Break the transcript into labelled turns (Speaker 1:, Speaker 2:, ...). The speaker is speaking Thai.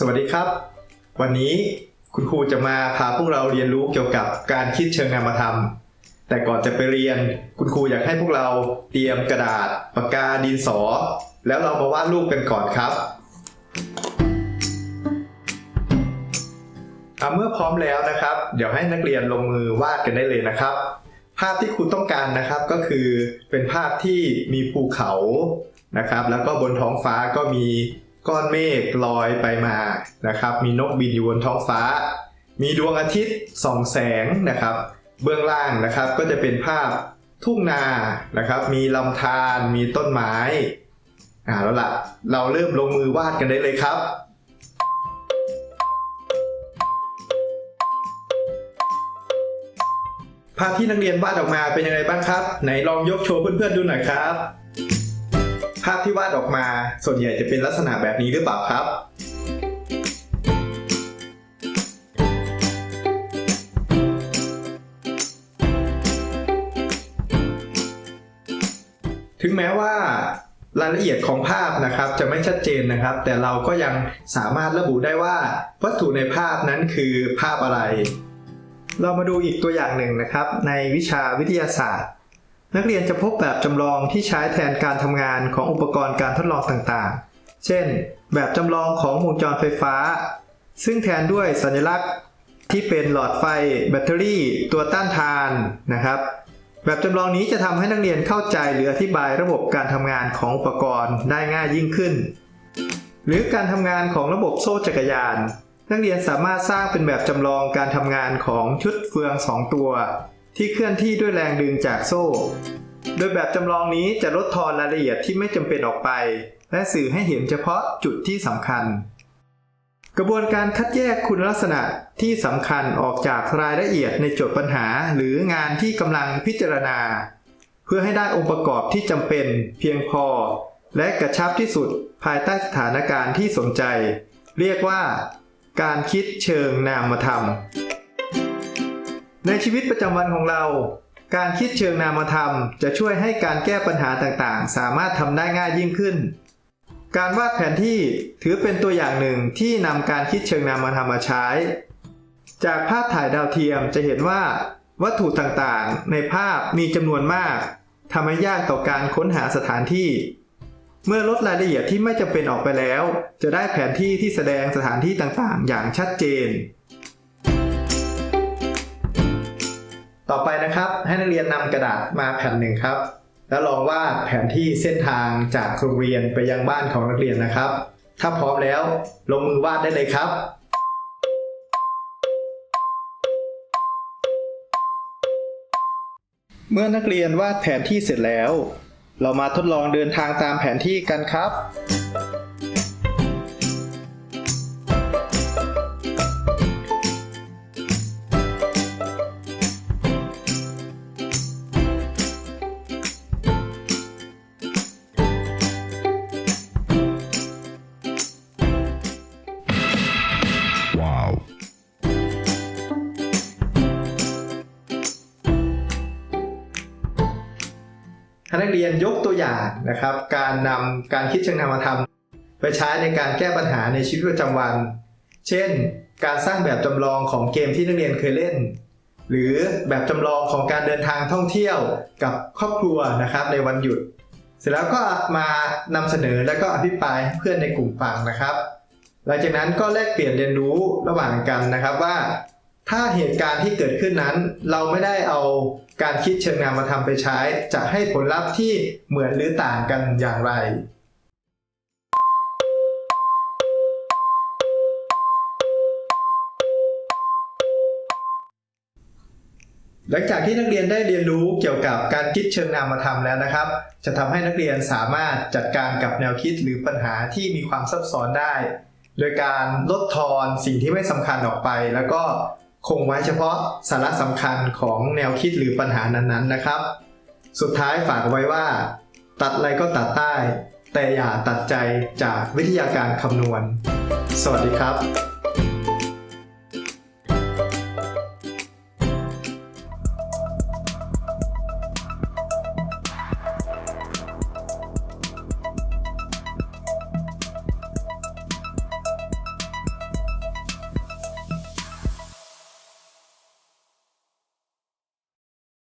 Speaker 1: สวัสดีครับ วันนี้คุณครูจะมาพาพวกเราเรียนรู้เกี่ยวกับการคิดเชิงนามธรรม แต่ก่อนจะไปเรียน คุณครูอยากให้พวกเราเตรียมกระดาษปากกาดินสอ แล้วเรามาวาดรูปกันก่อนครับเอาเมื่อพร้อมแล้วนะครับ เดี๋ยวให้นักเรียนลงมือวาดกันได้เลยนะครับ ภาพที่คุณต้องการนะครับก็คือเป็นภาพที่มีภูเขานะครับ แล้วก็บนท้องฟ้าก็มี ก้อนเมฆลอยไปมานะครับ มีนกบินอยู่บนท้องฟ้า มีดวงอาทิตย์ส่องแสงนะครับ เบื้องล่างนะครับก็จะเป็นภาพทุ่งนานะครับ มีลำธารมีต้นไม้อ่าแล้วล่ะเราเริ่มลงมือวาดกันได้เลยครับภาพที่นักเรียนวาดออกมาเป็นยังไงบ้างครับ ไหนลองยกโชว์เพื่อนๆดูหน่อยครับาพที่วาดออกมา ส่วนใหญ่จะเป็นลักษณะแบบนี้หรือเปล่าครับ ถึงแม้ว่ารายละเอียดของภาพนะครับจะไม่ชัดเจนนะครับ แต่เราก็ยังสามารถระบุได้ว่า วัตถุในภาพนั้นคือภาพอะไร เรามาดูอีกตัวอย่างหนึ่งนะครับ ในวิชาวิทยาศาสตร์ นักเรียนจะพบแบบจำลองที่ใช้แทนการทำงานของอุปกรณ์การทดลองต่างๆ เช่น แบบจำลองของวงจรไฟฟ้า ซึ่งแทนด้วยสัญลักษณ์ที่เป็นหลอดไฟ แบตเตอรี่ ตัวต้านทานนะครับ แบบจำลองนี้จะทำให้นักเรียนเข้าใจหรืออธิบายระบบการทำงานของอุปกรณ์ได้ง่ายยิ่งขึ้น หรือการทำงานของระบบโซ่จักรยาน นักเรียนสามารถสร้างเป็นแบบจำลองการทำงานของชุดเฟือง 2 ตัว ที่เคลื่อนที่ด้วยแรงดึงจากโซ่ โดยแบบจำลองนี้จะลดทอนรายละเอียดที่ไม่จำเป็นออกไป และสื่อให้เห็นเฉพาะจุดที่สำคัญ กระบวนการคัดแยกคุณลักษณะที่สำคัญออกจากรายละเอียดในโจทย์ปัญหาหรืองานที่กำลังพิจารณา เพื่อให้ได้องค์ประกอบที่จำเป็นเพียงพอ และกระชับที่สุดภายใต้สถานการณ์ที่สนใจ เรียกว่า การคิดเชิงนามธรรม ในชีวิตประจำวันของเรา การคิดเชิงนามธรรม จะช่วยให้การแก้ปัญหาต่างๆ สามารถทำได้ง่ายยิ่งขึ้น การวาดแผนที่ถือเป็นตัวอย่างหนึ่งที่นำการคิดเชิงนามธรรมมาใช้ จากภาพถ่ายดาวเทียมจะเห็นว่า วัตถุต่างๆ ในภาพมีจำนวนมากทำให้ยากต่อการค้นหาสถานที่ เมื่อลดรายละเอียดที่ไม่จำเป็นออกไปแล้ว จะได้แผนที่ที่แสดงสถานที่ต่างๆ อย่างชัดเจน ต่อไปนะครับให้นักเรียนนำกระดาษมาแผ่นหนึ่งครับ แล้วลองวาดแผนที่เส้นทางจากโรงเรียนไปยังบ้านของนักเรียนนะครับ ถ้าพร้อมแล้วลงมือวาดได้เลยครับเมื่อนักเรียนวาดแผนที่เสร็จแล้ว เรามาทดลองเดินทางตามแผนที่กันครับ ถ้านักเรียนยกตัวอย่างนะครับ การนำการคิดเชิงนามธรรมไปใช้ในการแก้ปัญหาในชีวิตประจำวัน เช่น การสร้างแบบจำลองของเกมที่นักเรียนเคยเล่น หรือแบบจำลองของการเดินทางท่องเที่ยวกับครอบครัวนะครับในวันหยุด เสร็จแล้วก็มานำเสนอแล้วก็อภิปรายเพื่อนในกลุ่มฟังนะครับ หลังจากนั้นก็แลกเปลี่ยนเรียนรู้ระหว่างกันนะครับว่า ถ้าเหตุการณ์ที่เกิดขึ้นนั้น เราไม่ได้เอาการคิดเชิงนามธรรมไปใช้ จะให้ผลลัพธ์ที่เหมือนหรือต่างกันอย่างไร หลังจากที่นักเรียนได้เรียนรู้เกี่ยวกับการคิดเชิงนามธรรมแล้วนะครับ จะทำให้นักเรียนสามารถจัดการกับแนวคิดหรือปัญหาที่มีความซับซ้อนได้ โดยการลดทอนสิ่งที่ไม่สำคัญออกไปแล้วก็ คงไว้เฉพาะสาระสำคัญของแนวคิดหรือปัญหานั้นๆนะครับ สุดท้ายฝากไว้ว่า ตัดอะไรก็ตัดได้ แต่อย่าตัดใจจากวิทยาการคำนวณ สวัสดีครับ